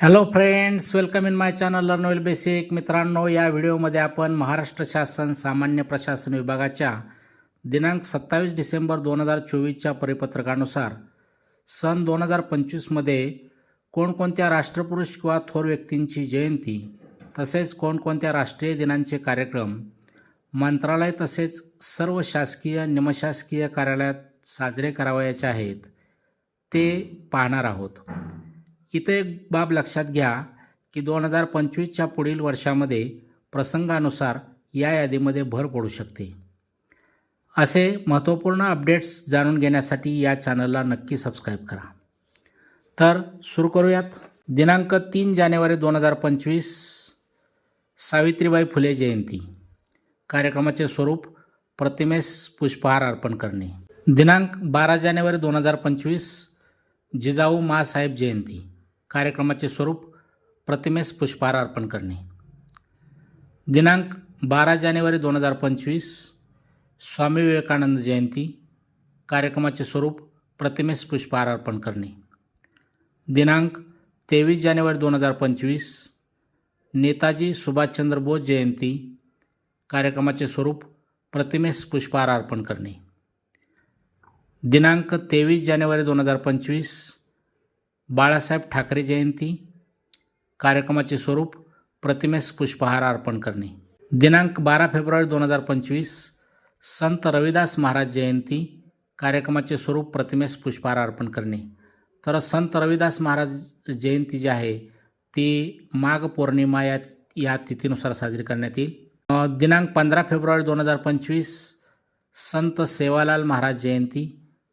Hello friends welcome in my channel learn well basic मित्रांनो या व्हिडिओमध्ये आपण महाराष्ट्र शासन सामान्य प्रशासन विभागाच्या दिनांक सत्तावीस डिसेंबर दोन हजार चोवीसच्या परिपत्रकानुसार सन दोन हजार पंचवीसमध्ये कोणकोणत्या राष्ट्रपुरुष किंवा थोर व्यक्तींची जयंती तसेच कोणकोणत्या राष्ट्रीय दिनांचे कार्यक्रम मंत्रालय तसेच सर्व शासकीय निमशासकीय कार्यालयात साजरे करावयाचे आहेत ते पाहणार आहोत. इथे एक बाब लक्षात घ्या की दोन हजार पंचवीसच्या पुढील वर्षामध्ये प्रसंगानुसार या यादीमध्ये भर पडू शकते. असे महत्त्वपूर्ण अपडेट्स जाणून घेण्यासाठी या चॅनलला नक्की सबस्क्राईब करा. तर सुरू करूयात. दिनांक तीन जानेवारी दोन हजार पंचवीस सावित्रीबाई फुले जयंती. कार्यक्रमाचे स्वरूप प्रतिमेस पुष्पहार अर्पण करणे. दिनांक बारा जानेवारी दोन हजार पंचवीस जिजाऊ मासाहेब जयंती. कार्यक्रमाचे स्वरूप प्रतिमेस पुष्पहार अर्पण करणे. दिनांक बारा जानेवारी दोन हजार पंचवीस स्वामी विवेकानंद जयंती कार्यक्रमाचे स्वरूप प्रतिमेस पुष्पहार अर्पण करणे. दिनांक तेवीस जानेवारी दोन हजार पंचवीस नेताजी सुभाषचंद्र बोस जयंती कार्यक्रमाचे स्वरूप प्रतिमेस पुष्पहार अर्पण करणे. दिनांक तेवीस जानेवारी दोन हजार पंचवीस बाळासाहेब ठाकरे जयंती कार्यक्रमाचे स्वरूप प्रतिमेस पुष्पहार अर्पण करणे. दिनांक बारा फेब्रुवारी दोन हजार पंचवीस संत रविदास महाराज जयंती कार्यक्रमाचे स्वरूप प्रतिमेस पुष्पहार अर्पण करणे. तर संत रविदास महाराज जयंती जी आहे ती माघ पौर्णिमा या या तिथीनुसार साजरी करण्यात येईल. दिनांक पंधरा फेब्रुवारी दोन हजार पंचवीस संत सेवालाल महाराज जयंती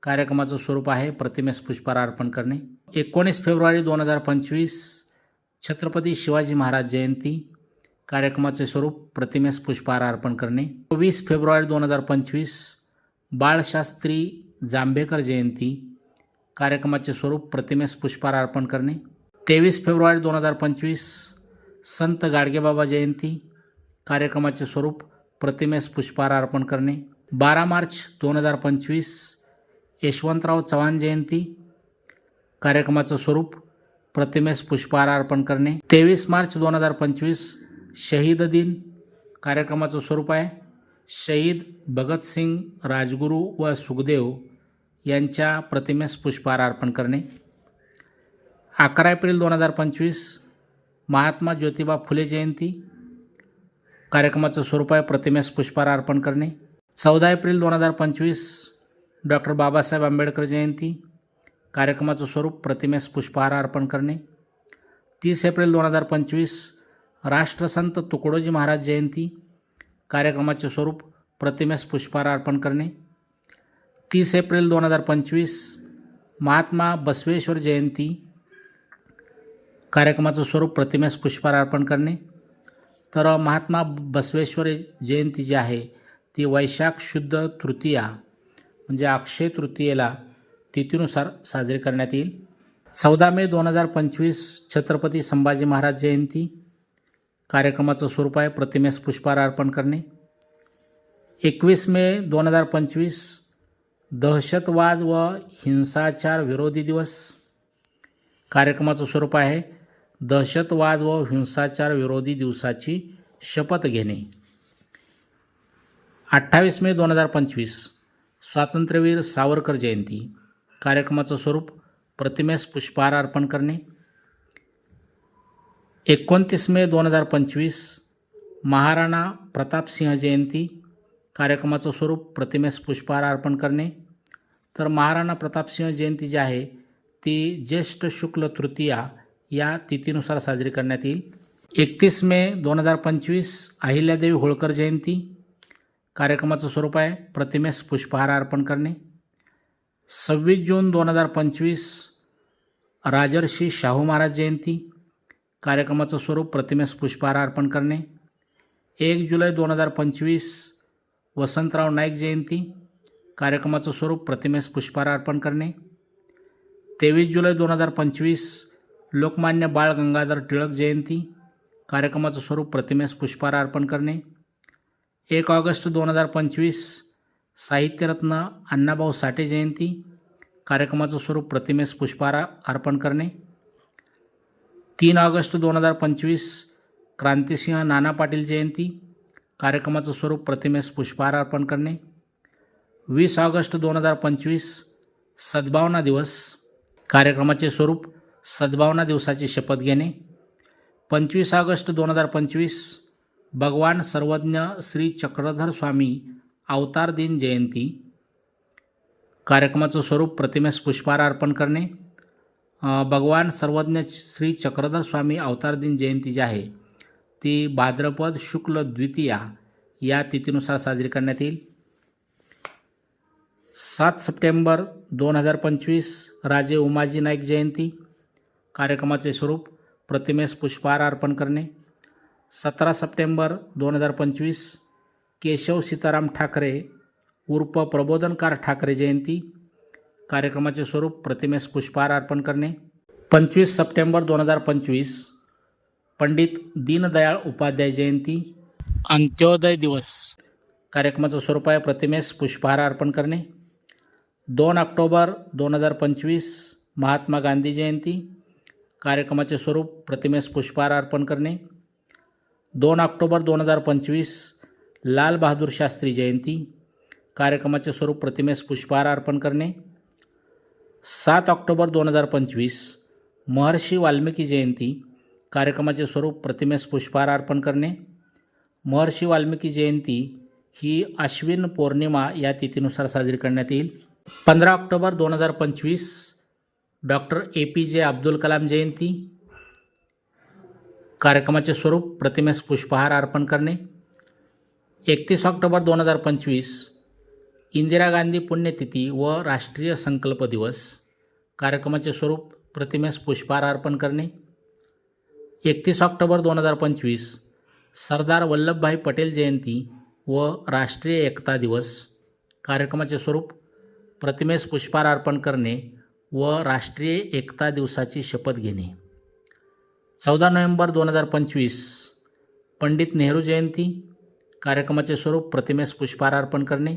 कार्यक्रमाचं स्वरूप आहे प्रतिमेस पुष्पहार अर्पण करणे. एकोणीस फेब्रुवारी दोन हजार पंचवीस छत्रपती शिवाजी महाराज जयंती कार्यक्रमाचे स्वरूप प्रतिमेस पुष्पहार अर्पण करणे. वीस फेब्रुवारी दोन हजार पंचवीस बाळशास्त्री जांभेकर जयंती कार्यक्रमाचे स्वरूप प्रतिमेस पुष्पहार अर्पण करणे. तेवीस फेब्रुवारी दोन हजार पंचवीस संत गाडगेबाबा जयंती कार्यक्रमाचे स्वरूप प्रतिमेस पुष्पहार अर्पण करणे. बारा मार्च दोन हजार पंचवीस यशवंतराव चव्हाण जयंती कार्यक्रमाचं स्वरूप प्रतिमेस पुष्पहार अर्पण करणे. तेवीस मार्च दोन हजार पंचवीस शहीद दिन कार्यक्रमाचं स्वरूप आहे. शहीद भगतसिंग राजगुरू व सुखदेव यांच्या प्रतिमेस पुष्पहार अर्पण करणे. अकरा एप्रिल दोन हजार पंचवीस महात्मा ज्योतिबा फुले जयंती कार्यक्रमाचं स्वरूप आहे. प्रतिमेस पुष्पहार अर्पण करणे. चौदा एप्रिल दोन हजार पंचवीस डॉक्टर बाबासाहेब आंबेडकर जयंती कार्यक्रमाचं स्वरूप प्रतिमेस पुष्पहार अर्पण करणे. तीस एप्रिल दोन हजार पंचवीस राष्ट्रसंत तुकडोजी महाराज जयंती. कार्यक्रमाचे स्वरूप प्रतिमेस पुष्पहार अर्पण करणे. तीस एप्रिल दोन हजार पंचवीस महात्मा बसवेश्वर जयंती. कार्यक्रमाचं स्वरूप प्रतिमेस पुष्पहार अर्पण करणे. तर महात्मा बसवेश्वर जयंती जी आहे ती वैशाख शुद्ध तृतीया म्हणजे अक्षय तृतीयेला तिथीनुसार साजरी करण्यात येईल. चौदा मे दोन हजार पंचवीस छत्रपती संभाजी महाराज जयंती. कार्यक्रमाचं स्वरूप आहे प्रतिमेस पुष्पहार अर्पण करणे. एकवीस मे दोन हजार पंचवीस दहशतवाद व हिंसाचार विरोधी दिवस. कार्यक्रमाचं स्वरूप आहे दहशतवाद व हिंसाचार विरोधी दिवसाची शपथ घेणे. अठ्ठावीस मे दोन हजार पंचवीस स्वातंत्र्यवीर सावरकर जयंती. कार्यक्रमाचं स्वरूप प्रतिमेस पुष्पहार अर्पण करणे. एकोणतीस मे दोन हजार पंचवीस महाराणा प्रतापसिंह जयंती कार्यक्रमाचं स्वरूप प्रतिमेस पुष्पहार अर्पण करणे. तर महाराणा प्रतापसिंह जयंती जी आहे ती ज्येष्ठ शुक्ल तृतीया या तिथीनुसार साजरी करण्यात येईल. एकतीस मे दोन हजार पंचवीस अहिल्यादेवी होळकर जयंती कार्यक्रमाचं स्वरूप आहे प्रतिमेस पुष्पहार अर्पण करणे. सव्वीस जून दोन हजार पंचवीस राजर्षी शाहू महाराज जयंती. कार्यक्रमाचं स्वरूप प्रतिमेस पुष्पहार अर्पण करणे. एक जुलै दोन हजार पंचवीस वसंतराव नाईक जयंती. कार्यक्रमाचं स्वरूप प्रतिमेस पुष्पहार अर्पण करणे. तेवीस जुलै दोन हजार पंचवीस लोकमान्य बाळ गंगाधर टिळक जयंती. कार्यक्रमाचं स्वरूप प्रतिमेस पुष्पहार अर्पण करणे. एक ऑगस्ट दोन हजार पंचवीस साहित्यरत्न अण्णाभाऊ साठे जयंती. कार्यक्रमाचं स्वरूप प्रतिमेस पुष्पहार अर्पण करणे. तीन ऑगस्ट दोन हजार पंचवीस क्रांतिसिंह नाना पाटील जयंती. कार्यक्रमाचं स्वरूप प्रतिमेस पुष्पहार अर्पण करणे. वीस ऑगस्ट दोन हजार पंचवीस सद्भावना दिवस. कार्यक्रमाचे स्वरूप सद्भावना दिवसाची शपथ घेणे. पंचवीस ऑगस्ट दोन हजार पंचवीस भगवान सर्वज्ञ श्री चक्रधर स्वामी अवतार दिन जयंती. कार्यक्रमाचं स्वरूप प्रतिमेस पुष्पहार अर्पण करणे भगवान सर्वज्ञ श्री चक्रधर स्वामी अवतार दिन जयंती जी आहे ती भाद्रपद शुक्ल द्वितीया या तिथीनुसार साजरी करण्यात येईल. सात सप्टेंबर दोन हजार पंचवीस राजे उमाजी नाईक जयंती. कार्यक्रमाचे स्वरूप प्रतिमेस पुष्पहार अर्पण करणे. सतरा सप्टेंबर दोन हजार पंचवीस केशव सीताराम ठाकरे उर्फ प्रबोधनकार ठाकरे जयंती कार्यक्रमाचे स्वरूप प्रतिमेस पुष्पहार अर्पण करणे. पंचवीस सप्टेंबर दोन हजार पंचवीस पंडित दीनदयाळ उपाध्याय जयंती अंत्योदय दिवस. कार्यक्रमाचं स्वरूप आहे प्रतिमेस पुष्पहार अर्पण करणे. दोन ऑक्टोबर दोन हजार पंचवीस महात्मा गांधी जयंती कार्यक्रमाचे स्वरूप प्रतिमेस पुष्पहार अर्पण करणे. दोन ऑक्टोबर दोन हजार पंचवीस लालबहादूर शास्त्री जयंती कार्यक्रमाचे स्वरूप प्रतिमेस पुष्पहार अर्पण करणे. सात ऑक्टोबर दोन हजार पंचवीस महर्षी वाल्मिकी जयंती कार्यक्रमाचे स्वरूप प्रतिमेस पुष्पहार अर्पण करणे. महर्षी वाल्मिकी जयंती ही आश्विन पौर्णिमा या तिथीनुसार साजरी करण्यात येईल. पंधरा ऑक्टोबर दोन हजार पंचवीस डॉक्टर ए पी जे अब्दुल कलाम जयंती कार्यक्रमाचे स्वरूप प्रतिमेस पुष्पहार अर्पण करणे. एकतीस ऑक्टोबर दोन हजार पंचवीस इंदिरा गांधी पुण्यतिथी व राष्ट्रीय संकल्प दिवस कार्यक्रमाचे स्वरूप प्रतिमेस पुष्पहार अर्पण करणे. एकतीस ऑक्टोबर दोन हजार पंचवीस सरदार वल्लभभाई पटेल जयंती व राष्ट्रीय एकता दिवस कार्यक्रमाचे स्वरूप प्रतिमेस पुष्पहार अर्पण करणे व राष्ट्रीय एकता दिवसाची शपथ घेणे. चौदा नोव्हेंबर दोन हजार पंचवीस पंडित नेहरू जयंती कार्यक्रमाचे स्वरूप प्रतिमेस पुष्पहार अर्पण करणे.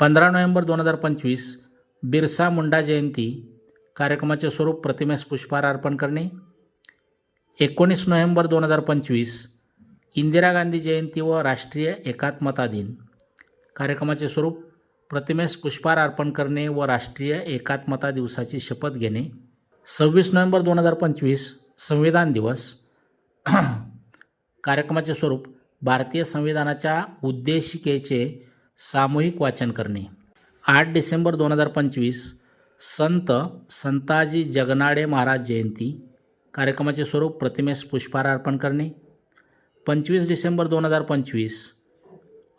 पंधरा नोव्हेंबर दोन हजार पंचवीस बिरसा मुंडा जयंती कार्यक्रमाचे स्वरूप प्रतिमेस पुष्पहार अर्पण करणे. एकोणीस नोव्हेंबर दोन हजार पंचवीस इंदिरा गांधी जयंती व राष्ट्रीय एकात्मता दिन. कार्यक्रमाचे स्वरूप प्रतिमेस पुष्पहार अर्पण करणे व राष्ट्रीय एकात्मता दिवसाची शपथ घेणे. सव्वीस नोव्हेंबर दोन हजार पंचवीस संविधान दिवस. कार्यक्रमाचे स्वरूप भारतीय संविधानाच्या उद्देशिकेचे सामूहिक वाचन करणे. आठ डिसेंबर दोन हजार पंचवीस संत संताजी जगनाडे महाराज जयंती कार्यक्रमाचे स्वरूप प्रतिमेस पुष्पहार अर्पण करणे. पंचवीस डिसेंबर दोन हजार पंचवीस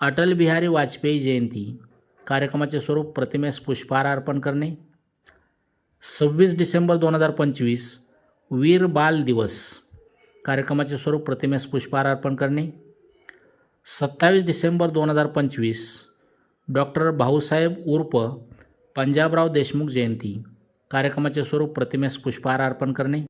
अटल बिहारी वाजपेयी जयंती कार्यक्रमाचे स्वरूप प्रतिमेस पुष्पहार अर्पण करणे. सव्वीस डिसेंबर दोन हजार पंचवीस वीर बाल दिवस कार्यक्रमाचे स्वरूप प्रतिमेस पुष्पहार अर्पण करणे. सत्तावीस डिसेंबर दोन हजार पंचवीस डॉक्टर भाऊसाहेब उर्फ पंजाबराव देशमुख जयंती. कार्यक्रमाचे स्वरूप प्रतिमेस पुष्पहार अर्पण करणे.